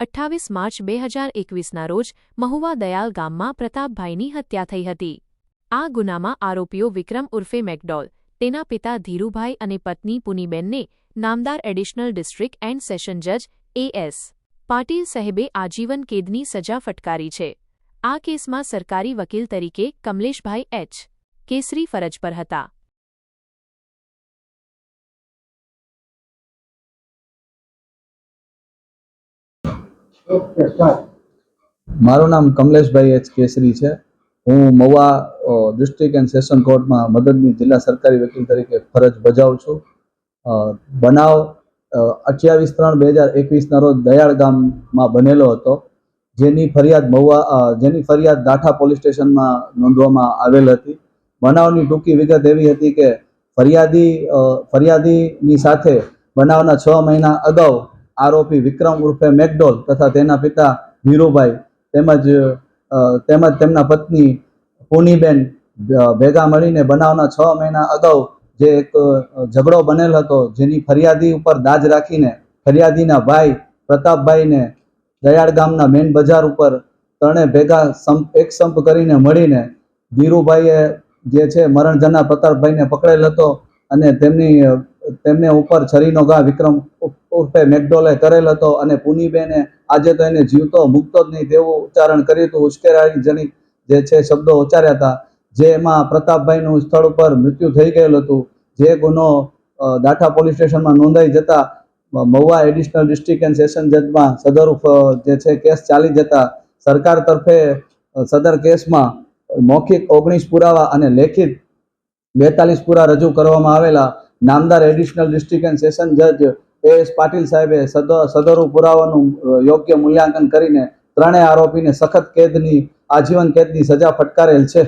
અઠ્ઠાવીસ માર્ચ બે હજાર એકવીસના રોજ મહુવા દયાલ ગામમાં પ્રતાપભાઈની હત્યા થઈ હતી. આ ગુનામાં આરોપીઓ વિક્રમ ઉર્ફે મેકડોલ, તેના પિતા ધીરુભાઈ અને પત્ની પુનીબેનને નામદાર એડિશનલ ડિસ્ટ્રિક્ટ એન્ડ સેશન જજ એએસ પાટીલ સાહેબે આજીવન કેદની સજા ફટકારી છે. આ કેસમાં સરકારી વકીલ તરીકે કમલેશભાઈ એચ કેસરી ફરજ પર હતા. મારું નામ કમલેશભાઈ એચ કેસરી છે. હું મવા ડિસ્ટ્રિક્ટ એન્ડ સેશન કોર્ટમાં મદદની જિલ્લા સરકારી વકીલ તરીકે ફરજ બજાવું છું. બનાવ અઠ્યાવીસ ત્રણ બે હજાર એકવીસના રોજ દયાળ ગામમાં બનેલો હતો. જેની ફરિયાદ મહુવા જેની ફરિયાદ દાઠા પોલીસ સ્ટેશનમાં નોંધવામાં આવેલ હતી. બનાવની ટૂંકી વિગત એવી હતી કે ફરિયાદી ફરિયાદીની સાથે બનાવના છ મહિના અગાઉ આરોપી વિક્રમ ઉર્ફે મેકડોલ તથા તેના પિતા વીરુભાઈ તેમજ તેમજ તેમના પત્ની પુનીબેન ભેગા મળીને બનાવના છ મહિના અગાઉ જે એક ઝઘડો બનેલ હતો જેની ફરિયાદી ઉપર દાજ રાખીને ફરિયાદીના ભાઈ પ્રતાપભાઈને દયાળ ગામના મેન બજાર ઉપર ત્રણે ભેગા સંપ, એક સંપ કરીને મળીને ધીરુભાઈએ જે છે મરણજના પ્રતાપભાઈને પકડેલ હતો અને તેમની તેમને ઉપર છરીનો ઘા વિક્રમ ઉર્ફ- મેકડોલે કરેલ હતો અને પુનીબેને આજે તો એને જીવતો મૂકતો જ નહીં તેવું ઉચ્ચારણ કર્યું હતું. ઉશ્કેરાણી જનિત જે છે શબ્દો ઉચ્ચાર્યા હતા જેમાં પ્રતાપભાઈનું સ્થળ ઉપર મૃત્યુ થઈ ગયેલું હતું. જે ગુનો દાઠા પોલીસ સ્ટેશનમાં નોંધાઈ જતા Mahuva additional district and session જજમાં સદરૂપ જે છે કેસ ચાલી જતા, સરકાર તરફે સદર કેસમાં મૌખિક ઓગણીસ પુરાવા અને લેખિત બેતાલીસ પુરા રજૂ કરવામાં આવેલા નામદાર એડિશનલ ડિસ્ટ્રિક્ટ એન્ડ સેશન જજ એ એસ પાટીલ સાહેબે સદ સદરૂ પુરાવાનું યોગ્ય મૂલ્યાંકન કરીને ત્રણેય આરોપીને સખત કેદની, આજીવન કેદની સજા ફટકારેલ છે.